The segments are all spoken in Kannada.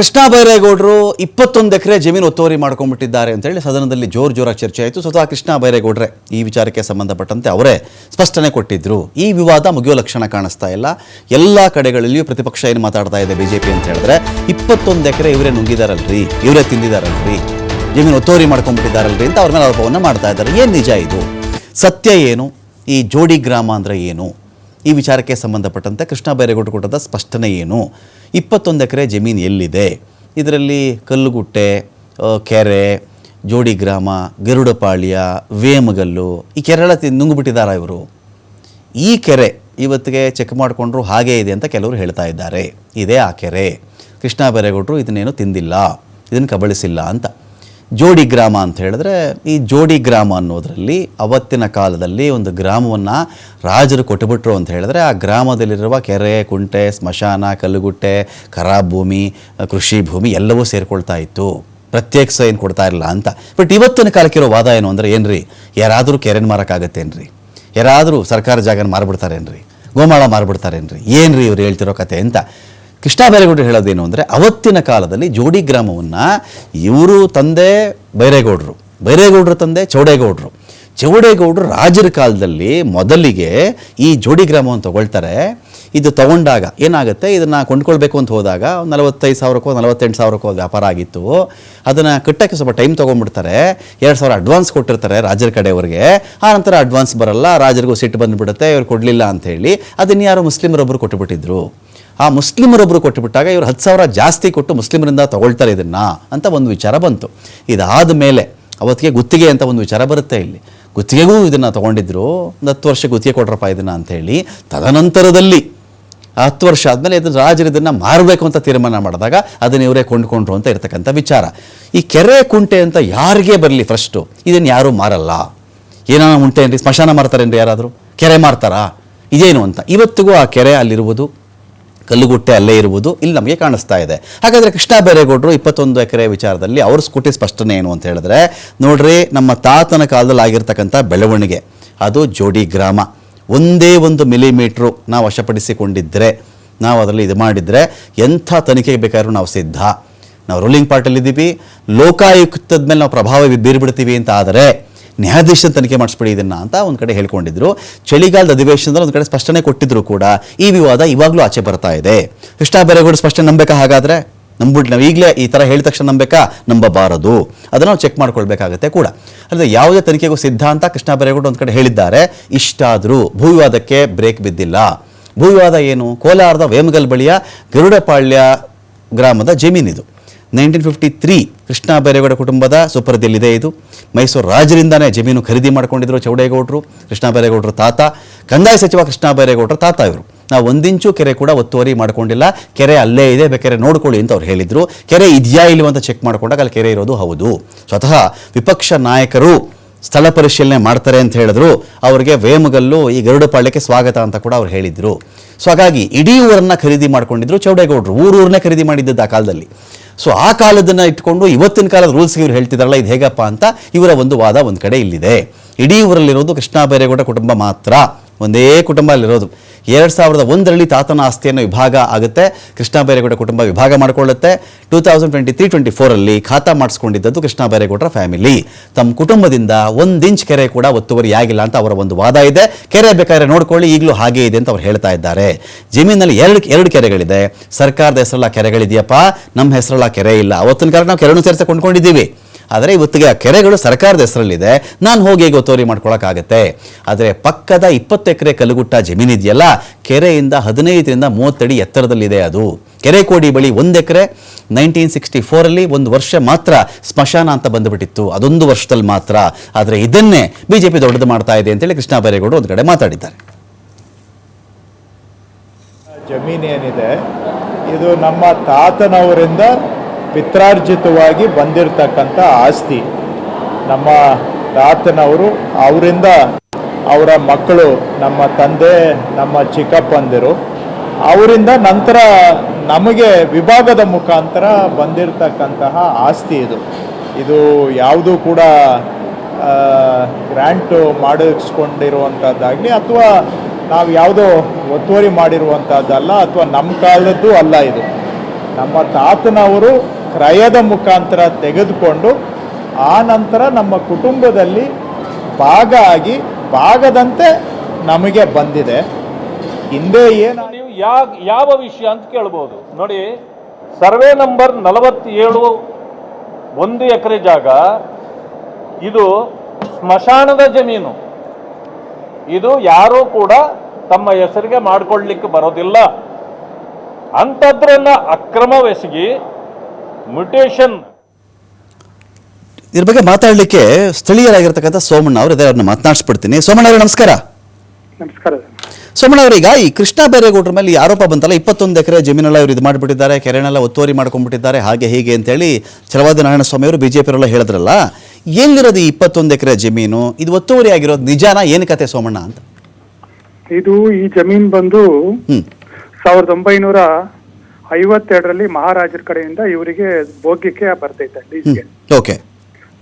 ಕೃಷ್ಣ ಬೈರೇಗೌಡರು ಇಪ್ಪತ್ತೊಂದು ಎಕರೆ ಜಮೀನು ಒತ್ತುವರಿ ಮಾಡ್ಕೊಂಡ್ಬಿಟ್ಟಿದ್ದಾರೆ ಅಂತ ಹೇಳಿ ಸದನದಲ್ಲಿ ಜೋರು ಜೋರಾಗಿ ಚರ್ಚೆ ಆಯಿತು. ಸ್ವತಃ ಕೃಷ್ಣ ಬೈರೇಗೌಡ್ರೆ ಈ ವಿಚಾರಕ್ಕೆ ಸಂಬಂಧಪಟ್ಟಂತೆ ಅವರೇ ಸ್ಪಷ್ಟನೆ ಕೊಟ್ಟಿದ್ರು. ಈ ವಿವಾದ ಮುಗಿಯೋ ಲಕ್ಷಣ ಕಾಣಿಸ್ತಾ ಇಲ್ಲ. ಎಲ್ಲ ಕಡೆಗಳಲ್ಲಿಯೂ ಪ್ರತಿಪಕ್ಷ ಏನು ಮಾತಾಡ್ತಾ ಇದೆ ಬಿಜೆಪಿ ಅಂತ ಹೇಳಿದ್ರೆ, ಇಪ್ಪತ್ತೊಂದು ಎಕರೆ ಇವರೇ ನುಂಗಿದಾರಲ್ರಿ, ಇವರೇ ತಿಂದಿದಾರಲ್ರಿ, ಜಮೀನು ಒತ್ತುವರಿ ಮಾಡ್ಕೊಂಡ್ಬಿಟ್ಟಿದ್ದಾರಲ್ರಿ ಅಂತ ಅವ್ರ ಮೇಲೆ ಆರೋಪವನ್ನು ಮಾಡ್ತಾ ಇದ್ದಾರೆ. ಏನು ನಿಜ ಇದು? ಸತ್ಯ ಏನು? ಈ ಜೋಡಿ ಗ್ರಾಮ ಅಂದರೆ ಏನು? ಈ ವಿಚಾರಕ್ಕೆ ಸಂಬಂಧಪಟ್ಟಂತೆ ಕೃಷ್ಣ ಬೈರೇಗೌಡರು ಕೊಟ್ಟದ ಸ್ಪಷ್ಟನೆ ಏನು? ಇಪ್ಪತ್ತೊಂದು ಎಕರೆ ಜಮೀನು ಎಲ್ಲಿದೆ? ಇದರಲ್ಲಿ ಕಲ್ಲುಗುಟ್ಟೆ ಕೆರೆ, ಜೋಡಿ ಗ್ರಾಮ, ಗರುಡಪಾಳ್ಯ, ವೇಮಗಲ್ಲು, ಈ ಕೆರೆಗಳ ನುಂಗ್ಬಿಟ್ಟಿದ್ದಾರಾ ಇವರು? ಈ ಕೆರೆ ಇವತ್ತಿಗೆ ಚೆಕ್ ಮಾಡಿಕೊಂಡ್ರು ಹಾಗೇ ಇದೆ ಅಂತ ಕೆಲವರು ಹೇಳ್ತಾ ಇದ್ದಾರೆ. ಇದೇ ಆ ಕೆರೆ. ಕೃಷ್ಣ ಬೈರೇಗೌಡರು ಇದನ್ನೇನು ತಿಂದಿಲ್ಲ, ಇದನ್ನು ಕಬಳಿಸಿಲ್ಲ ಅಂತ. ಜೋಡಿ ಗ್ರಾಮ ಅಂತ ಹೇಳಿದ್ರೆ ಈ ಜೋಡಿ ಗ್ರಾಮ ಅನ್ನೋದರಲ್ಲಿ ಅವತ್ತಿನ ಕಾಲದಲ್ಲಿ ಒಂದು ಗ್ರಾಮವನ್ನು ರಾಜರು ಕೊಟ್ಟುಬಿಟ್ರು ಅಂತ ಹೇಳಿದ್ರೆ ಆ ಗ್ರಾಮದಲ್ಲಿರುವ ಕೆರೆ, ಕುಂಟೆ, ಸ್ಮಶಾನ, ಕಲ್ಲುಗುಟ್ಟೆ ಖರಾಬ್ ಭೂಮಿ ಕೃಷಿ ಭೂಮಿ ಎಲ್ಲವೂ ಸೇರಿಕೊಳ್ತಾ ಇತ್ತು. ಪ್ರತ್ಯೇಕ ಏನು ಕೊಡ್ತಾ ಇರಲಿಲ್ಲ ಅಂತ. ಬಟ್ ಇವತ್ತಿನ ಕಾಲಕ್ಕಿರೋ ವಾದ ಏನು ಅಂದರೆ ಏನ್ರಿ? ಯಾರಾದರೂ ಕೆರೆನ ಮಾರೋಕ್ಕಾಗತ್ತೇನ್ರಿ? ಯಾರಾದರೂ ಸರ್ಕಾರ ಜಾಗನ ಮಾರ್ಬಿಡ್ತಾರೇನ್ರಿ? ಗೋಮಾಳ ಮಾರ್ಬಿಡ್ತಾರೇನ್ರಿ? ಏನ್ರಿ ಇವ್ರು ಹೇಳ್ತಿರೋ ಕತೆ ಅಂತ. ಕೃಷ್ಣ ಬೈರೇಗೌಡರು ಹೇಳೋದೇನು ಅಂದರೆ, ಅವತ್ತಿನ ಕಾಲದಲ್ಲಿ ಜೋಡಿ ಗ್ರಾಮವನ್ನು ಇವರು ತಂದೆ ಬೈರೇಗೌಡರು ಬೈರೇಗೌಡರು ತಂದೆ ಚೌಡೇಗೌಡರು. ಚೌಡೇಗೌಡರು ರಾಜರ ಕಾಲದಲ್ಲಿ ಮೊದಲಿಗೆ ಈ ಜೋಡಿ ಗ್ರಾಮವನ್ನು ತಗೊಳ್ತಾರೆ. ಇದು ತಗೊಂಡಾಗ ಏನಾಗುತ್ತೆ, ಇದನ್ನು ಕೊಂಡ್ಕೊಳ್ಬೇಕು ಅಂತ ಹೋದಾಗ ನಲವತ್ತೈದು ಸಾವಿರಕ್ಕೋ, ನಲವತ್ತೆಂಟು ಸಾವಿರಕ್ಕೋ ವ್ಯಾಪಾರ ಆಗಿತ್ತು. ಅದನ್ನು ಕಟ್ಟೋಕ್ಕೆ ಸ್ವಲ್ಪ ಟೈಮ್ ತೊಗೊಂಡ್ಬಿಡ್ತಾರೆ. ಎರಡು ಸಾವಿರ ಅಡ್ವಾನ್ಸ್ ಕೊಟ್ಟಿರ್ತಾರೆ ರಾಜರ ಕಡೆಯವ್ರಿಗೆ. ಆ ನಂತರ ಅಡ್ವಾನ್ಸ್ ಬರಲ್ಲ, ರಾಜರಿಗೂ ಸಿಟ್ಟು ಬಂದುಬಿಡುತ್ತೆ, ಇವ್ರು ಕೊಡಲಿಲ್ಲ ಅಂಥೇಳಿ ಅದನ್ನು ಯಾರು ಮುಸ್ಲಿಮರೊಬ್ಬರು ಕೊಟ್ಟುಬಿಟ್ಟಿದ್ರು ಆ ಮುಸ್ಲಿಮರೊಬ್ಬರು ಕೊಟ್ಟುಬಿಟ್ಟಾಗ ಇವರು ಹತ್ತು ಸಾವಿರ ಜಾಸ್ತಿ ಕೊಟ್ಟು ಮುಸ್ಲಿಮರಿಂದ ತಗೊಳ್ತಾರೆ ಇದನ್ನು ಅಂತ ಒಂದು ವಿಚಾರ ಬಂತು. ಇದಾದ ಮೇಲೆ ಅವತ್ತಿಗೆ ಗುತ್ತಿಗೆ ಅಂತ ಒಂದು ವಿಚಾರ ಬರುತ್ತೆ ಇಲ್ಲಿ. ಗುತ್ತಿಗೆಗೂ ಇದನ್ನು ತೊಗೊಂಡಿದ್ರು, ಒಂದು ಹತ್ತು ವರ್ಷ ಗುತ್ತಿಗೆ ಕೊಟ್ರಪ್ಪ ಇದನ್ನು ಅಂಥೇಳಿ ತದನಂತರದಲ್ಲಿ ಹತ್ತು ವರ್ಷ ಆದಮೇಲೆ ಇದನ್ನು ರಾಜರು ಇದನ್ನು ಮಾರಬೇಕು ಅಂತ ತೀರ್ಮಾನ ಮಾಡಿದಾಗ ಅದನ್ನು ಇವರೇ ಕೊಂಡ್ಕೊಂಡ್ರು ಅಂತ ಇರತಕ್ಕಂಥ ವಿಚಾರ. ಈ ಕೆರೆ ಕುಂಟೆ ಅಂತ ಯಾರಿಗೆ ಬರಲಿ ಫಸ್ಟು ಇದನ್ನು ಯಾರೂ ಮಾರಲ್ಲ. ಏನಾನ ಉಂಟೇನ್ರಿ? ಸ್ಮಶಾನ ಮಾರ್ತಾರೇನ್ರಿ ಯಾರಾದರೂ? ಕೆರೆ ಮಾರ್ತಾರಾ? ಇದೇನು ಅಂತ. ಇವತ್ತಿಗೂ ಆ ಕೆರೆ ಅಲ್ಲಿರುವುದು ಕಲ್ಲುಗುಟ್ಟೆ ಅಲ್ಲೇ ಇರುವುದು ಇಲ್ಲಿ ನಮಗೆ ಕಾಣಿಸ್ತಾ ಇದೆ. ಹಾಗಾದರೆ ಕೃಷ್ಣ ಬೇರೆಗೌಡರು ಇಪ್ಪತ್ತೊಂದು ಎಕರೆ ವಿಚಾರದಲ್ಲಿ ಅವರು ಸ್ಕೂಟಿ ಸ್ಪಷ್ಟನೆ ಏನು ಅಂತ ಹೇಳಿದ್ರೆ, ನೋಡ್ರಿ ನಮ್ಮ ತಾತನ ಕಾಲದಲ್ಲಿ ಆಗಿರ್ತಕ್ಕಂಥ ಬೆಳವಣಿಗೆ, ಅದು ಜೋಡಿ ಗ್ರಾಮ. ಒಂದೇ ಒಂದು ಮಿಲಿಮೀಟ್ರು ನಾವು ವಶಪಡಿಸಿಕೊಂಡಿದ್ದರೆ ನಾವು ಅದರಲ್ಲಿ ಇದು ಮಾಡಿದರೆ ಎಂಥ ತನಿಖೆಗೆ ಬೇಕಾದ್ರೂ ನಾವು ಸಿದ್ಧ. ನಾವು ರೂಲಿಂಗ್ ಪಾರ್ಟಲ್ಲಿದ್ದೀವಿ ಲೋಕಾಯುಕ್ತದ ಮೇಲೆ ನಾವು ಪ್ರಭಾವ ಬೀರ್ಬಿಡ್ತೀವಿ ಅಂತ ಆದರೆ ನ್ಯಾಯಾಧೀಶನ ತನಿಖೆ ಮಾಡಿಸ್ಬಿಡಿ ಇದನ್ನ ಅಂತ ಒಂದು ಕಡೆ ಹೇಳ್ಕೊಂಡಿದ್ರು. ಚಳಿಗಾಲದ ಅಧಿವೇಶನದಲ್ಲಿ ಒಂದು ಕಡೆ ಸ್ಪಷ್ಟನೆ ಕೊಟ್ಟಿದ್ರು ಕೂಡ ಈ ವಿವಾದ ಇವಾಗಲೂ ಆಚೆ ಬರ್ತಾ ಇದೆ. ಕೃಷ್ಣ ಬೈರೇಗೌಡ ಸ್ಪಷ್ಟನೆ ನಂಬೇಕಾ ಹಾಗಾದ್ರೆ? ನಂಬಿಡ್ ನಾವು ಈಗಲೇ ಈ ಥರ ಹೇಳಿದ ತಕ್ಷಣ ನಂಬಬೇಕಾ? ನಂಬಬಾರದು. ಅದನ್ನು ನಾವು ಚೆಕ್ ಮಾಡ್ಕೊಳ್ಬೇಕಾಗುತ್ತೆ ಕೂಡ. ಅಂದರೆ ಯಾವುದೇ ತನಿಖೆಗೂ ಸಿದ್ಧ ಅಂತ ಕೃಷ್ಣ ಬೈರೇಗೌಡ ಒಂದು ಕಡೆ ಹೇಳಿದ್ದಾರೆ. ಇಷ್ಟಾದರೂ ಭೂವಿವಾದಕ್ಕೆ ಬ್ರೇಕ್ ಬಿದ್ದಿಲ್ಲ. ಭೂವಿವಾದ ಏನು? ಕೋಲಾರದ ವೇಮಗಲ್ ಬಳಿಯ ಗರುಡಪಾಳ್ಯ ಗ್ರಾಮದ ಜಮೀನಿದು nineteen fifty three Krishna Byregowda ಕುಟುಂಬದ ಸುಪ್ರದಿಯಲ್ಲಿದೆ ಇದು. ಮೈಸೂರು ರಾಜರಿಂದನೇ ಜಮೀನು ಖರೀದಿ ಮಾಡಿಕೊಂಡಿದ್ರು ಚೌಡೇಗೌಡರು, ಕೃಷ್ಣ ಬೈರೇಗೌಡರು ತಾತ, ಕಂದಾಯ ಸಚಿವ ಕೃಷ್ಣ ಬೈರೇಗೌಡರು ತಾತ ಇವರು. ನಾವು ಒಂದಿಂಚು ಕೆರೆ ಕೂಡ ಒತ್ತುವರಿ ಮಾಡ್ಕೊಂಡಿಲ್ಲ. ಕೆರೆ ಅಲ್ಲೇ ಇದೆ, ಬೇಕಾದ್ರೆ ನೋಡ್ಕೊಳ್ಳಿ ಅಂತ ಅವ್ರು ಹೇಳಿದರು. ಕೆರೆ ಇದೆಯಾ ಇಲ್ವ ಅಂತ ಚೆಕ್ ಮಾಡ್ಕೊಂಡಾಗ ಅಲ್ಲಿ ಕೆರೆ ಇರೋದು ಹೌದು. ಸ್ವತಃ ವಿಪಕ್ಷ ನಾಯಕರು ಸ್ಥಳ ಪರಿಶೀಲನೆ ಮಾಡ್ತಾರೆ ಅಂತ ಹೇಳಿದ್ರು. ಅವರಿಗೆ ವೇಮಗಲ್ಲು ಈ ಗರುಡಪಾಳ್ಯಕ್ಕೆ ಸ್ವಾಗತ ಅಂತ ಕೂಡ ಅವ್ರು ಹೇಳಿದ್ರು. ಸೊ ಹಾಗಾಗಿ ಇಡೀ ಊರನ್ನ ಖರೀದಿ ಮಾಡ್ಕೊಂಡಿದ್ರು ಚೌಡೇಗೌಡರು. ಊರೂರನ್ನೇ ಖರೀದಿ ಮಾಡಿದ್ದದ್ದು ಆ ಕಾಲದಲ್ಲಿ. ಸೊ ಆ ಕಾಲದನ್ನ ಇಟ್ಕೊಂಡು ಇವತ್ತಿನ ಕಾಲದ ರೂಲ್ಸ್ಗೆ ಇವ್ರು ಹೇಳ್ತಿದಾರಲ್ಲ ಇದು ಹೇಗಪ್ಪ ಅಂತ ಇವರ ಒಂದು ವಾದ ಒಂದು ಕಡೆ ಇಲ್ಲಿದೆ. ಇಡೀ ಊರಲ್ಲಿರೋದು ಕೃಷ್ಣ ಬೈರೇಗೌಡ ಕುಟುಂಬ ಮಾತ್ರ. ಒಂದೇ ಕುಟುಂಬ ಅಲ್ಲಿರೋದು ಎರಡು ಸಾವಿರದ ಒಂದರಲ್ಲಿ ತಾತನ ಆಸ್ತಿಯನ್ನು ವಿಭಾಗ ಆಗುತ್ತೆ. ಕೃಷ್ಣ ಬೈರೇಗೌಡ ಕುಟುಂಬ ವಿಭಾಗ ಮಾಡಿಕೊಳ್ಳುತ್ತೆ. Two thousand twenty three twenty ಫೋರಲ್ಲಿ ಖಾತಾ ಮಾಡಿಸ್ಕೊಂಡಿದ್ದದ್ದು ಕೃಷ್ಣ ಬೈರೇಗೌಡರ ಫ್ಯಾಮಿಲಿ. ತಮ್ಮ ಕುಟುಂಬದಿಂದ ಒಂದು ಇಂಚ್ ಕೆರೆ ಕೂಡ ಒತ್ತುವರಿ ಆಗಿಲ್ಲ ಅಂತ ಅವರ ಒಂದು ವಾದ ಇದೆ. ಕೆರೆ ಬೇಕಾದ್ರೆ ನೋಡ್ಕೊಳ್ಳಿ, ಈಗಲೂ ಹಾಗೆ ಇದೆ ಅಂತ ಅವ್ರು ಹೇಳ್ತಾ ಇದ್ದಾರೆ. ಜಮೀನಲ್ಲಿ ಎರಡು ಎರಡು ಕೆರೆಗಳಿದೆ. ಸರ್ಕಾರದ ಹೆಸರಲ್ಲ ಕೆರೆಗಳಿದೆಯಪ್ಪ, ನಮ್ಮ ಹೆಸರಲ್ಲ ಕೆರೆ ಇಲ್ಲ. ಅವತ್ತಿನ ಕಾರಣ ನಾವು ಕೆರೆನೂ ಸೇರಿಸಿ ಕೊಂಡ್ಕೊಂಡಿದ್ದೀವಿ. ಆದರೆ ಇವತ್ತಿಗೆ ಆ ಕೆರೆಗಳು ಸರ್ಕಾರದ ಹೆಸರಲ್ಲಿದೆ. ನಾನು ಹೋಗಿ ಹೇಗೆ ಒತ್ತುವರಿ ಮಾಡ್ಕೊಳಕ್ಕಾಗತ್ತೆ. ಆದರೆ ಪಕ್ಕದ ಇಪ್ಪತ್ತು ಎಕರೆ ಕಲ್ಲುಗುಟ್ಟ ಜಮೀನಿದೆಯಲ್ಲ ಕೆರೆಯಿಂದ ಹದಿನೈದರಿಂದ ಮೂವತ್ತಡಿ ಎತ್ತರದಲ್ಲಿದೆ ಅದು. ಕೆರೆ ಕೋಡಿ ಬಳಿ ಒಂದು ಎಕರೆ ನೈನ್ಟೀನ್ ಸಿಕ್ಸ್ಟಿ ಫೋರಲ್ಲಿ ಒಂದು ವರ್ಷ ಮಾತ್ರ ಸ್ಮಶಾನ ಅಂತ ಬಂದುಬಿಟ್ಟಿತ್ತು. ಅದೊಂದು ವರ್ಷದಲ್ಲಿ ಮಾತ್ರ. ಆದರೆ ಇದನ್ನೇ ಬಿ ಜೆ ಪಿ ದೊಡ್ಡದು ಮಾಡ್ತಾ ಇದೆ ಅಂತೇಳಿ ಕೃಷ್ಣ ಬೈರೇಗೌಡರು ಒಂದು ಕಡೆ ಮಾತಾಡಿದ್ದಾರೆ. ಜಮೀನೇನಿದೆ ಇದು ನಮ್ಮ ತಾತನವರಿಂದ ಪಿತ್ರಾರ್ಜಿತವಾಗಿ ಬಂದಿರತಕ್ಕಂಥ ಆಸ್ತಿ. ನಮ್ಮ ತಾತನವರು ಅವರಿಂದ ಅವರ ಮಕ್ಕಳು, ನಮ್ಮ ತಂದೆ, ನಮ್ಮ ಚಿಕ್ಕಪ್ಪಂದಿರು, ಅವರಿಂದ ನಂತರ ನಮಗೆ ವಿಭಾಗದ ಮುಖಾಂತರ ಬಂದಿರತಕ್ಕಂತಹ ಆಸ್ತಿ ಇದು. ಇದು ಯಾವುದೂ ಕೂಡ ಗ್ರ್ಯಾಂಟು ಮಾಡಿಸ್ಕೊಂಡಿರುವಂಥದ್ದಾಗಲಿ ಅಥವಾ ನಾವು ಯಾವುದೋ ಒತ್ತುವರಿ ಮಾಡಿರುವಂಥದ್ದಲ್ಲ ಅಥವಾ ನಮ್ಮ ಕಾಲದ್ದು ಅಲ್ಲ ಇದು. ನಮ್ಮ ತಾತನವರು ಕ್ರಯದ ಮುಖಾಂತರ ತೆಗೆದುಕೊಂಡು ಆ ನಂತರ ನಮ್ಮ ಕುಟುಂಬದಲ್ಲಿ ಭಾಗ ಆಗಿ ಭಾಗದಂತೆ ನಮಗೆ ಬಂದಿದೆ. ಹಿಂದೆ ಏನು ನೀವು ಯಾವ ಯಾವ ವಿಷಯ ಅಂತ ಕೇಳ್ಬೋದು. ನೋಡಿ, ಸರ್ವೆ ನಂಬರ್ ನಲವತ್ತೇಳು, ಒಂದು ಎಕರೆ ಜಾಗ. ಇದು ಸ್ಮಶಾನದ ಜಮೀನು. ಇದು ಯಾರೂ ಕೂಡ ತಮ್ಮ ಹೆಸರಿಗೆ ಮಾಡಿಕೊಳ್ಳಿಕ್ಕೆ ಬರೋದಿಲ್ಲ. ಅಂಥದ್ರನ್ನ ಅಕ್ರಮವೆಸಗಿ ಮ್ಯುಟೇಷನ್ ಇದ್ರ ಬಗ್ಗೆ ಮಾತಾಡಲಿಕ್ಕೆ ಸ್ಥಳೀಯರಾಗಿರ್ತಕ್ಕಂಥ ಸೋಮಣ್ಣ ಅವರು ಇದೇ ಅವ್ರನ್ನ ಮಾತನಾಡಿಸ್ಬಿಡ್ತೀನಿ. ಸೋಮಣ್ಣ ಅವರೇ ನಮಸ್ಕಾರ. ನಮಸ್ಕಾರ. ಸೋಮಣ್ಣ ಅವರೀಗ ಈ ಕೃಷ್ಣ ಬೈರೇಗೌಡರ ಮೇಲೆ ಈ ಆರೋಪ ಬಂತಲ್ಲ ಇಪ್ಪತ್ತೊಂದು ಎಕರೆ ಜಮೀನೆಲ್ಲ ಇವರು ಇದು ಮಾಡಿಬಿಟ್ಟಿದ್ದಾರೆ ಕೆರೆನೆಲ್ಲ ಒತ್ತುವರಿ ಮಾಡ್ಕೊಂಡ್ಬಿಟ್ಟಿದ್ದಾರೆ ಹಾಗೆ ಹೀಗೆ ಅಂತೇಳಿ ಛಲವಾದಿ ನಾರಾಯಣ ಸ್ವಾಮಿ ಅವರು ಬಿಜೆಪಿಯವರೆಲ್ಲ ಹೇಳಿದ್ರಲ್ಲ ಎಲ್ಲಿರೋದು ಈ ಇಪ್ಪತ್ತೊಂದು ಎಕರೆ ಜಮೀನು? ಇದು ಒತ್ತುವರಿ ಆಗಿರೋದು ನಿಜಾನ ಏನು ಕತೆ ಸೋಮಣ್ಣ ಅಂತ? ಇದು ಈ ಜಮೀನ್ ಬಂದು ಹ್ಮ್. ಸಾವಿರದ ಒಂಬೈನೂರ ಐವತ್ತೆರಡರಲ್ಲಿ ಮಹಾರಾಜರ ಕಡೆಯಿಂದ ಇವರಿಗೆ ಭೋಗ್ಯಕ್ಕೆ ಬರ್ತೈತೆ ಲೀಸ್ಗೆ ಓಕೆ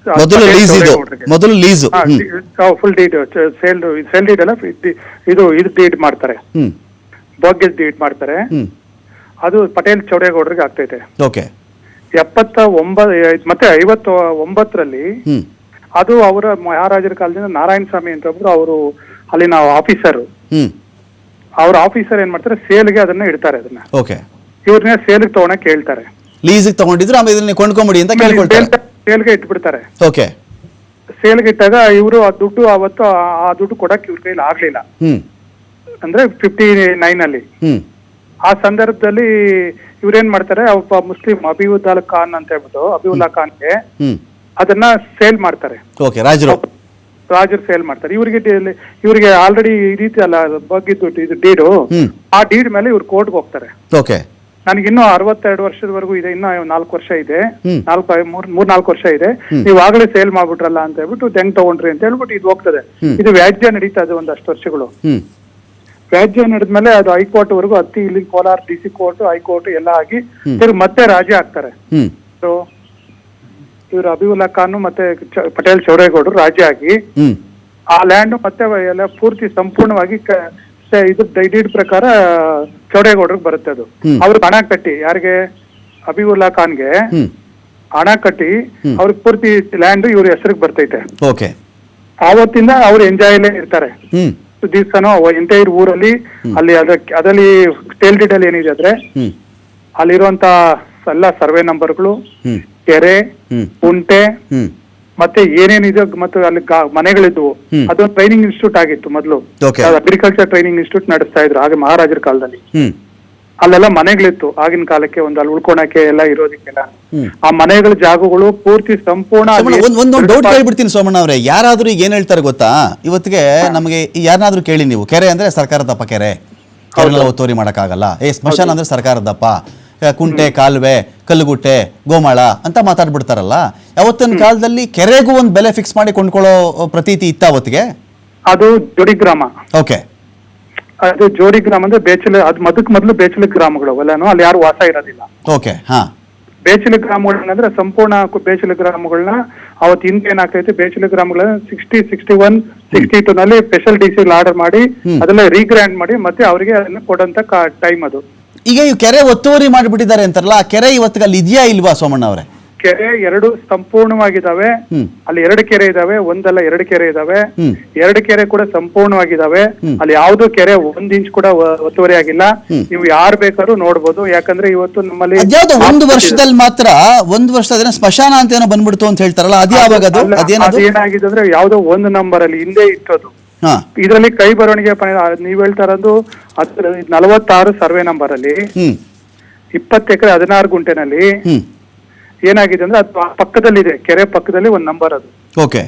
ಮೊದಲು ಲೀಸ್ ಇದು. ಮೊದಲು lease full deed sale sale deed ಅಲ್ಲ ಇದು- ಇದು ಡೀಡ್ ಮಾಡ್ತಾರೆ. ಭೋಗ್ಯ ಡೀಡ್ ಮಾಡ್ತಾರೆ. ಅದು ಪಟೇಲ್ ಚೌಡೇಗೌಡರಿಗೆ ಆಗ್ತೈತೆ. ಓಕೆ ಎಪ್ಪತ್ತ ಒಂಬ ಮತ್ತೆ ಐವತ್ತು ಒಂಬತ್ತರಲ್ಲಿ ಅದು ಅವರ ಮಹಾರಾಜರ ಕಾಲದಿಂದ ನಾರಾಯಣ ಸ್ವಾಮಿ ಅಂತ ಒಬ್ರು ಅವರು ಅಲ್ಲಿನ ಆಫೀಸರ್ ಅವ್ರ ಆಫೀಸರ್ ಏನ್ ಮಾಡ್ತಾರೆ? ಸೇಲ್ಗೆ ಅದನ್ನ ಇಡ್ತಾರೆ ಅದನ್ನ. ಓಕೆ ಇವ್ರನ್ನ ಸೇಲ್ಗೆ ತಗೊಳಕ್ ಹೇಳ್ತಾರೆ. ಲೀಸಿಗೆ ತಗೊಂಡಿದ್ರು ಆಮೇಲೆ ಇದನ್ನ ಕೊಂಡ್ಕೊಂಬಿಡಿ ಅಂತ ಕೇಳ್ಕೊಳ್ತಾರೆ. ಸೇಲ್ಗೆ ಇಟ್ಬಿಡ್ತಾರೆ. ಓಕೆ ಸೇಲ್ಗೆ ಇಟ್ಟಾಗ ಇವರು ಆ ದುಡ್ಡು ಅವತ್ತು ಆ- ಆ ದುಡ್ಡು ಕೊಡಕ್ ಇವ್ರ ಕೈಲಿ ಆಗ್ಲಿಲ್ಲ. ಹ್ಮ್. ಅಂದ್ರೆ ಫಿಫ್ಟಿ ನೈನ್ ಅಲ್ಲಿ. ಹ್ಮ್. ಆ ಸಂದರ್ಭದಲ್ಲಿ ಇವ್ರೇನ್ ಮಾಡ್ತಾರೆ ಒಬ್ಬ ಮುಸ್ಲಿಂ ಅಬಿವುದ್ದಾಲ್ ಖಾನ್ ಅಂತ ಹೇಳ್ಬಿಟ್ಟು ಅಬಿವುಲ್ಲಾ ಖಾನ್ಗೆ ಹ್ಮ್. ಅದನ್ನ ಸೇಲ್ ಮಾಡ್ತಾರೆ. ಓಕೆ ರಾಜರು. ರಾಜರು ಸೇಲ್ ಮಾಡ್ತಾರೆ. ಇವರಿಗೆ ಇವರಿಗೆ ಆಲ್ರೆಡಿ ಈ ರೀತಿ ಅಲ್ಲ ಬಗ್ಗಿದ್ದು ಇದು ಡೀಡು ಹ್ಮ್. ಆ ಡೀಡ್ ಮೇಲೆ ಇವ್ರು ಕೋರ್ಟ್ಗೆ ಹೋಗ್ತಾರೆ. ಓಕೆ ನನಗೆ ಇನ್ನೂ ಅರವತ್ತೆರಡು ವರ್ಷದವರೆಗೂ ಇದೆ ಇನ್ನೂ ನಾಲ್ಕು ವರ್ಷ ಇದೆ. ನಾಲ್ಕು ಮೂರ್ ಮೂರ್ ನಾಲ್ಕು ವರ್ಷ ಇದೆ. ನೀವು ಆಗಲೇ ಸೇಲ್ ಮಾಡ್ಬಿಟ್ರಲ್ಲ ಅಂತ ಹೇಳ್ಬಿಟ್ಟು ಹೆಂಗ್ ತಗೊಂಡ್ರಿ ಅಂತ ಹೇಳ್ಬಿಟ್ಟು ಇದು ಹೋಗ್ತದೆ. ಇದು ವ್ಯಾಜ್ಯ ನಡೀತಾ ಇದೆ ಒಂದಷ್ಟು ವರ್ಷಗಳು. ವ್ಯಾಜ್ಯ ನಡೆದ್ಮೇಲೆ ಅದು ಹೈಕೋರ್ಟ್ ವರೆಗೂ ಹತ್ತಿ ಇಲ್ಲಿ Kolar D C court high court ಎಲ್ಲ ಆಗಿ ತಿರ್ಗಿ ಮತ್ತೆ ರಾಜಿ ಆಗ್ತಾರೆ. ಇವ್ರು ಇವರು ಅಬಿವುಲ್ಲಾ ಖಾನ್ ಮತ್ತೆ ಪಟೇಲ್ ಚೌರೇಗೌಡರು ರಾಜಿ ಆಗಿ ಆ ಲ್ಯಾಂಡ್ ಮತ್ತೆ ಎಲ್ಲ ಪೂರ್ತಿ ಸಂಪೂರ್ಣವಾಗಿ ಸ- ಇದು ಡೈಡ್ ಪ್ರಕಾರ ಚೌಡೇಗೌಡರಿಗೆ ಬರುತ್ತೆ ಅದು. ಹ್ಮ್. ಅವ್ರಿಗೆ ಹಣ ಕಟ್ಟಿ ಯಾರಿಗೆ? ಅಬಿವುಲ್ಲಾ ಖಾನ್ಗೆ ಹಣ ಕಟ್ಟಿ ಅವ್ರಿಗೆ ಪೂರ್ತಿ ಲ್ಯಾಂಡ್ ಇವ್ರ ಹೆಸರಿಗೆ ಬರ್ತೈತೆ. ಓಕೆ. ಆವತ್ತಿಂದ ಅವ್ರು ಎಂಜಾಯಲ್ಲೇ ಇರ್ತಾರೆ. ದಿವ್ಸನೂ ಎಂಟೈರ್ ಊರಲ್ಲಿ ಅಲ್ಲಿ ಅದಕ್ಕೆ ಅದರಲ್ಲಿ ಟೇಲ್ ಡಿಟೇಲ್ ಅಲ್ಲಿ ಏನಿದೆ ಅಂದ್ರೆ ಅಲ್ಲಿರುವಂತ ಎಲ್ಲ ಸರ್ವೆ ನಂಬರ್ಗಳು ಕೆರೆ ಕುಂಟೆ ಮತ್ತೆ ಏನೇನಿದೆ ಮತ್ತೆ ಅಲ್ಲಿ ಮನೆಗಳಿದ್ವು. ಅದೊಂದು ಟ್ರೈನಿಂಗ್ ಇನ್ಸ್ಟಿಟ್ಯೂಟ್ ಆಗಿತ್ತು ಮೊದಲು. Okay. ಅಗ್ರಿಕಲ್ಚರ್ ಟ್ರೈನಿಂಗ್ ಇನ್ಸ್ಟಿಟ್ಯೂಟ್ ನಡೆಸ್ತಾ ಇದ್ರು ಹಾಗೆ ಮಹಾರಾಜರ ಕಾಲದಲ್ಲಿ. ಹ್ಮ್. ಅಲ್ಲೆಲ್ಲ ಮನೆಗಳಿತ್ತು ಆಗಿನ ಕಾಲಕ್ಕೆ ಒಂದು ಅಲ್ಲಿ ಉಳ್ಕೊಳಕ್ಕೆ ಎಲ್ಲ ಇರೋದಿಕ್ಕೆಲ್ಲ. ಹ್ಮ್. ಆ ಮನೆಗಳ ಜಾಗಗಳು ಪೂರ್ತಿ ಸಂಪೂರ್ಣ ಸೋಮಣ್ಣ, ಒಂದ್ ಒಂದೊಂದು ಡೌಟ್ ಕೇಳ್ಬಿಡ್ತೀನಿ ಸೋಮಣ್ಣ ಅವರೇ. ಯಾರಾದ್ರೂ ಈಗ ಏನ್ ಹೇಳ್ತಾರೆ ಗೊತ್ತಾ? ಇವತ್ತಿಗೆ ನಮಗೆ ಯಾರನ್ನಾದ್ರೂ ಕೇಳಿ ನೀವು. ಕೆರೆ ಅಂದ್ರೆ ಸರ್ಕಾರದಪ್ಪ ಕೆರೆ. ಕೆರೆಲ್ಲ ಒತ್ತುವರಿ ಮಾಡಕ್ಕಾಗಲ್ಲ. ಏ ಸ್ಮಶಾನ ಅಂದ್ರೆ ಸರ್ಕಾರದಪ್ಪ ಕುಂಟೆ ಕಾಲುವೆ ಕಲ್ಲುಗುಟ್ಟೆ ಗೋಮಾಳ ಅಂತ ಮಾತಾಡ್ಬಿಡ್ತಾರಲ್ಲ? ಯಾವತ್ತಿನ ಕಾಲದಲ್ಲಿ ಕೆರೆಗೂ ಒಂದು ಬೆಲೆ ಫಿಕ್ಸ್ ಮಾಡಿ ಕೊಂಡ್ಕೊಳ್ಳೋ ಪ್ರತೀತಿ ಇತ್ತ ಅವತ್ತಿಗೆ? ಅದು ಜೋಡಿ ಗ್ರಾಮ. ಓಕೆ. ಅದು ಜೋಡಿ ಗ್ರಾಮ ಅಂದ್ರೆ ಬೇಚಲ ಅದ್ ಮದಕ್ ಮೊದಲು ಬೇಚಲ ಗ್ರಾಮಗಳು ಅವೆಲ್ಲಾನು ಅಲ್ಲಿ ಯಾರು ವಾಸ ಇರೋದಿಲ್ಲ. ಓಕೆ ಹಾ. ಬೇಚಲ ಅಂದ್ರೆ ಸಂಪೂರ್ಣ ಬೇಚಲ ಗ್ರಾಮಗಳನ್ನ ಅವತ್ತು ಹಿಂದೆ ಏನಾಗ್ತೈತೆ ಬೇಚಲ ಗ್ರಾಮಗಳ sixty sixty one sixty two ನಲ್ಲಿ ಸ್ಪೆಷಲ್ ಡಿ ಸಿ ಆರ್ಡರ್ ಮಾಡಿ ಅದನ್ನ ರೀಗ್ರ್ಯಾಂಡ್ ಮಾಡಿ ಮತ್ತೆ ಅವರಿಗೆ ಅದನ್ನ ಕೊಡಂತ ಟೈಮ್ ಅದು. ಈಗ ಈ ಕೆರೆ ಒತ್ತುವರಿ ಮಾಡಿಬಿಟ್ಟಿದ್ದಾರೆ ಅಂತಾರಲ್ಲ ಆ ಕೆರೆ ಇವತ್ತಿಗೆ ಅಲ್ಲಿ ಇದೆಯಾ ಇಲ್ವಾ ಸೋಮಣ್ಣ ಅವರೇ? ಕೆರೆ ಎರಡು ಸಂಪೂರ್ಣವಾಗಿದ್ದಾವೆ. ಹ್ಮ್. ಅಲ್ಲಿ ಎರಡು ಕೆರೆ ಇದಾವೆ ಒಂದಲ್ಲ ಎರಡು ಕೆರೆ ಇದಾವೆ ಹ್ಮ್. ಎರಡು ಕೆರೆ ಕೂಡ ಸಂಪೂರ್ಣವಾಗಿದ್ದಾವೆ. ಅಲ್ಲಿ ಯಾವ್ದು ಕೆರೆ ಒಂದ್ ಇಂಚ್ ಕೂಡ ಒ- ಒತ್ತುವರಿ ಆಗಿಲ್ಲ. ನೀವು ಯಾರು ಬೇಕಾದ್ರೂ ನೋಡ್ಬೋದು. ಯಾಕಂದ್ರೆ ಇವತ್ತು ನಮ್ಮಲ್ಲಿ ಅದ್ಯಾವ್ದು ಒಂದು ವರ್ಷದಲ್ಲಿ ಮಾತ್ರ ಒಂದು ವರ್ಷದ ಸ್ಮಶಾನ ಅಂತ ಏನೋ ಬಂದ್ಬಿಡ್ತು ಅಂತ ಹೇಳ್ತಾರಲ್ಲ ಅದು ಯಾವಾಗ ಅದು? ಅಲ್ಲ, ಅದೇನದು? ಅದು ಏನಾಗಿದೆ ಅಂದ್ರೆ ಯಾವ್ದೋ ಒಂದು ನಂಬರ್ ಅಲ್ಲಿ ಹಿಂದೆ ಇತ್ತು ಹಾ ಇದರಲ್ಲಿ ಕೈ ಬರವಣಿಗೆ ನೀವು ನೀವ್ ಹೇಳ್ತಾ ಇರೋದು ನಲವತ್ತಾರು ಸರ್ವೆ ನಂಬರ್ ಅಲ್ಲಿ ಇಪ್ಪತ್ತು ಎಕರೆ ಹದಿನಾರು ಗುಂಟೆನಲ್ಲಿ ಏನಾಗಿದೆ ಅಂದ್ರೆ ಅದು ಪಕ್ಕದಲ್ಲಿದೆ ಕೆರೆ ಪಕ್ಕದಲ್ಲಿ ಒಂದು ನಂಬರ್ ಅದು. ಓಕೆ.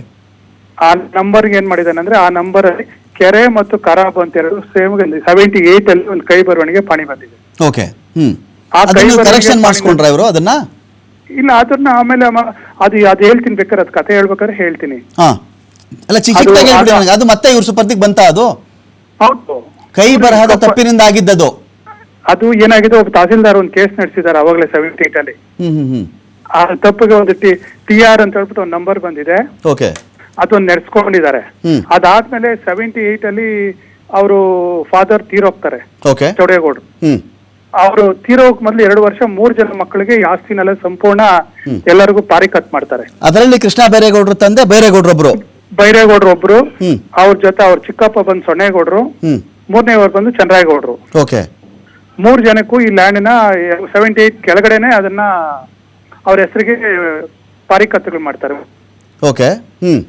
ಆ ನಂಬರ್ ಏನ್ ಮಾಡಿದಾನೆ ಅಂದ್ರೆ ಆ ನಂಬರ್ ಅಲ್ಲಿ ಕೆರೆ ಮತ್ತು ಕರಾಬ್ ಅಂತ ಎರಡು ಸೇಮ್ ಸೆವೆಂಟಿ ಏಟ್ ಅಲ್ಲಿ ಒಂದು ಕೈ ಬರವಣಿಗೆ ಪಾಣಿ ಬಂದಿದೆ. ಓಕೆ. ಆ ಕೈ ಕರೆಕ್ಷನ್ ಮಾಡಿಸ್ಕೊಂಡ್ರ ಇವರು ಅದನ್ನ? ಇಲ್ಲ ಅದನ್ನ ಆಮೇಲೆ ಅದು ಅದು ಹೇಳ್ತೀನಿ ಬೇಕಾದ್ರೆ ಅದ್ ಕತೆ ಹೇಳ್ಬೇಕಾದ್ರೆ ಹೇಳ್ತೀನಿ. ಅಲ್ಲ ಚಿಕ್ಕ ಅದು- ಚಿಕ್ಕದಾಗಿ ಮತ್ತೆ ಇವ್ರ ಸುಪರ್ದಿಗೆ ಬಂತ ಅದು? ಹೌದು. ಕೈ ಬರಹದ ತಪ್ಪಿನಿಂದ ಆಗಿದ್ದದು ಅದು ಏನಾಗಿದೆ ಒಬ್ಬ ತಹಸೀಲ್ದಾರ್ ಒಂದು ಕೇಸ್ ನಡೆಸಿದ್ದಾರೆ ಅವಾಗಲೇ ಸೆವೆಂಟಿ ಏಟ್ ಅಲ್ಲಿ. ಆ ತಪ್ಪಿಗೆ ಒಂದು ಟಿ ಟಿ ಆರ್ ಅಂತ ಹೇಳ್ಬಿಟ್ಟು ಒಂದು ನಂಬರ್ ಬಂದಿದೆ. ಓಕೆ. ಅದನ್ನ ನಡೆಸ್ಕೊಂಡಿದ್ದಾರೆ. ಅದಾದ್ಮೇಲೆ ಸೆವೆಂಟಿ ಏಟ್ ಅಲ್ಲಿ ಅವರು ಫಾದರ್ ತೀರೋಗ್ತಾರೆ. ಓಕೆ. ಚೌಡೇಗೌಡರು. ಅವರು ತೀರೋಕ್ ಮೊದ್ಲು ಎರಡು ವರ್ಷ ಮೂರ್ ಜನ ಮಕ್ಕಳಿಗೆ ಆಸ್ತಿನೆಲ್ಲ ಸಂಪೂರ್ಣ ಎಲ್ಲರಿಗೂ ಪಾರಿ ಕಟ್ ಮಾಡ್ತಾರೆ. ಅದರಲ್ಲಿ ಕೃಷ್ಣ ಬೇರೆಗೌಡ್ರ ತಂದೆ ಬೈರೇಗೌಡರೊಬ್ರು. ಬೈರೇಗೌಡ್ರು ಒಬ್ರು ಹ್ಮ್. ಅವ್ರ ಜೊತೆ ಅವ್ರ ಚಿಕ್ಕಪ್ಪ ಬಂದು ಸೊನ್ನೇಗೌಡ್ರು ಮೂರನೇ ಮೂರನೇವ್ರು ಬಂದು ಚಂದ್ರಾಯಗೌಡ್ರು. ಓಕೆ. ಮೂರ್ ಜನಕ್ಕೂ ಈ ಲ್ಯಾಂಡ್ನ ಸೆವೆಂಟಿ ಏಟ್ ಕೆಳಗಡೆನೆ ಅದನ್ನ ಅವ್ರ ಹೆಸರಿಗೆ ಪಾರಿಕತ್ತುಗಳು ಮಾಡ್ತಾರೆ. ಓಕೆ. ಹ್ಮ್.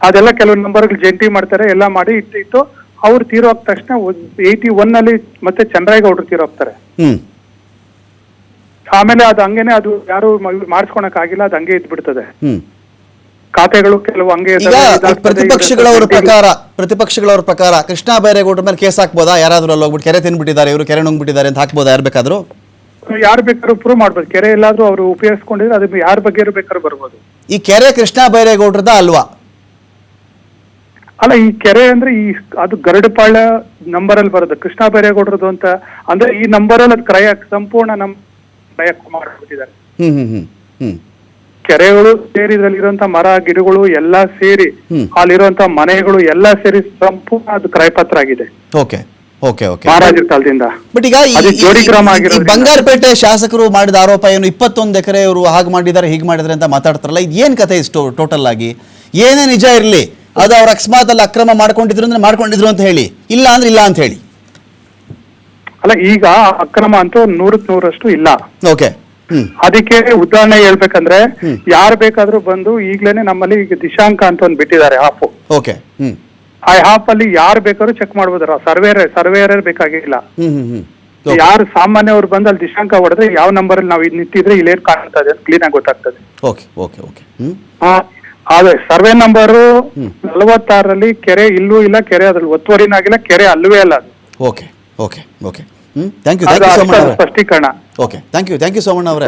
ಅದೆಲ್ಲ ಕೆಲವು ನಂಬರ್ಗಳು ಜಂಟಿ ಮಾಡ್ತಾರೆ ಎಲ್ಲ ಮಾಡಿ ಇಟ್ಟು ಇಟ್ಟು ಅವ್ರು ತೀರೋ ಹೋದ ತಕ್ಷಣ ಏಯ್ಟಿ ಒನ್ ಅಲ್ಲಿ ಮತ್ತೆ ಚಂದ್ರಾಯಗೌಡ್ರು ತೀರೋಗ್ತಾರೆ ಹ್ಮ್. ಆಮೇಲೆ ಅದು ಹಂಗೇನೆ ಅದು ಯಾರು ಮಾಡಿಸ್ಕೊಳಕ್ ಆಗಿಲ್ಲ ಅದು ಹಂಗೆ ಇದ್ ಬಿಡ್ತದೆ ಹ್ಮ್. ಖಾತೆಗಳು ಕೆಲವು ಹಂಗೆ ಈಗ ಇದಾವೆ, ಇದಾಗ್ತದೆ, ಪ್ರಕಾರ ಪ್ರತಿಪಕ್ಷಗಳ ಪ್ರಕಾರ ಪ್ರತಿಪಕ್ಷಗಳವ್ರ ಪ್ರಕಾರ ಕೃಷ್ಣ ಬೈರೇಗೌಡರ ಮೇಲೆ ಕೇಸ್ ಹಾಕ್ಬೋದಾ? ಯಾರಾದ್ರೂ ಅಲ್ಲಿ ಹೋಗ್ಬಿಟ್ಟು ಕೆರೆ ತಿನ್ಬಿಟ್ಟಿದ್ದಾರೆ ಇವರು ಕೆರೆ ನುಂಗ್ಬಿಟ್ಟಿದ್ದಾರೆ ಅಂತ ಹಾಕ್ಬೋದಾ? ಯಾರು ಬೇಕಾದ್ರು? ಯಾರು ಬೇಕಾದ್ರೂ ಪ್ರೂವ್ ಮಾಡ್ಬೋದು. ಕೆರೆ ಎಲ್ಲಾದ್ರೂ ಅವರು ಉಪಯೋಗಿಸ್ಕೊಂಡಿದ್ರೆ ಅದು ಯಾರ ಬಗ್ಗೆ ಬೇಕಾದ್ರೂ ಬರ್ಬೋದು. ಈ ಕೆರೆ ಕೃಷ್ಣ ಬೈರೇಗೌಡರದ ಅಲ್ವಾ? ಅಲ್ಲ ಈ ಕೆರೆ ಅಂದ್ರೆ ಈ ಅದು ಗರಡಪಾಳ ನಂಬರ್ ಅಲ್ಲಿ ಬರೋದು. ಕೃಷ್ಣ ಬೈರೇಗೌಡರದು ಅಂತ ಅಂದ್ರೆ ಈ ನಂಬರ್ ಅಲ್ಲಿ ಅದು ಕ್ರಯ ಸಂಪೂರ್ಣ ನಮ್ ಕ್ರಯ ಮಾಡ್ಬಿಟ್ಟಿದ್ದಾರೆ. ಹ್ಮ್ ಹ್ಮ್ ಹ್ಮ್ ಹ್ಮ್. ಕೆರೆಗಳು ಸೇರಿ ಇದ್ರಲ್ಲಿ ಇರುವಂತ ಮರ ಗಿಡಗಳು ಎಲ್ಲಾ ಸೇರಿ. ಅಲ್ಲಿರುವಂತ ಮನೆಗಳು ಎಲ್ಲಾ ಸೇರಿ ಸಂಪೂರ್ಣ ಅದು ಕ್ರಯಪತ್ರ ಆಗಿದೆ ಓಕೆ ಓಕೆ ಓಕೆ. ಮಹಾರಾಜರ ಕಾಲದಿಂದ. ಬಟ್ ಈಗ ಈ- ಅದು ಈ- ಜೋಡಿ ಗ್ರಾಮ ಈ- ಈ ಆಗಿರೋದ್ರಿಂದ. ಬಂಗಾರಪೇಟೆ ಶಾಸಕರು ಮಾಡಿದ ಆರೋಪ ಏನು ಇಪ್ಪತ್ತೊಂದು ಎಕರೆ ಇವರು ಹಾಗೆ ಮಾಡಿದ್ದಾರೆ ಹೀಗೆ ಮಾಡಿದ್ದಾರೆ ಅಂತ ಮಾತಾಡ್ತಾರಲ್ಲ ಇದು ಏನು ಕಥೆ ಇಷ್ಟು ಟೋಟಲ್ ಆಗಿ? ಏನೇ ನಿಜ ಇರಲಿ ಅದು ಅವ್ರ ಅಕಸ್ಮಾತ್ ಅಲ್ಲಿ ಅಕ್ರಮ ಮಾಡ್ಕೊಂಡಿದ್ರು ಅಂದ್ರೆ ಮಾಡ್ಕೊಂಡಿದ್ರು ಅಂತ ಹೇಳಿ ಇಲ್ಲ ಅಂದ್ರೆ ಇಲ್ಲ ಅಂತ ಹೇಳಿ. ಅಲ್ಲ ಈಗ ಅಕ್ರಮ ಅಂತೂ ನೂರಕ್ ನೂರಷ್ಟು ಇಲ್ಲ. ಓಕೆ ಅದಕ್ಕೆ ಉದಾಹರಣೆ ಹೇಳ್ಬೇಕಂದ್ರೆ ಯಾರು ಬೇಕಾದ್ರೂ ಬಂದು ಈಗ್ಲೇನೆ ನಮ್ಮಲ್ಲಿ ಈಗ ದಿಶಾಂಕ ಅಂತ ಒಂದು ಬಿಟ್ಟಿದ್ದಾರೆ ಆಪ್ ಓಕೆ ಆ ಆಪ್ ಅಲ್ಲಿ ಯಾರು ಬೇಕಾದ್ರೂ ಚೆಕ್ ಮಾಡ್ಬೋದಾರ ಸರ್ವೇರ್ ಸರ್ವೇರ್ ಬೇಕಾಗಿಲ್ಲ. ಯಾರು ಸಾಮಾನ್ಯವ್ರು ಬಂದು ಅಲ್ಲಿ ದಿಶಾಂಕ ಹೊಡೆದ್ರೆ ಯಾವ ನಂಬರ್ ಅಲ್ಲಿ ನಾವು ಇದ್ ನಿಂತಿದ್ರೆ ಏನ್ ಕಾಣ್ತಾ ಇದೆ ಕ್ಲೀನ್ ಆಗಿ ಗೊತ್ತಾಗ್ತದೆ. ಓಕೆ ಓಕೆ ಓಕೆ ಅದೇ ಸರ್ವೆ ನಂಬರ್ ನಲವತ್ತಾರರಲ್ಲಿ ಕೆರೆ ಇಲ್ಲೂ ಇಲ್ಲ ಕೆರೆ ಅದ್ರಲ್ಲಿ ಒತ್ತುವರಿನಾಗಿಲ್ಲ ಕೆರೆ ಅಲ್ಲವೇ ಅಲ್ಲ. Okay okay okay thank you thank you Somanna ಸ್ಪಷ್ಟೀಕರಣ. Okay thank you thank you Somanna ಅವರೇ.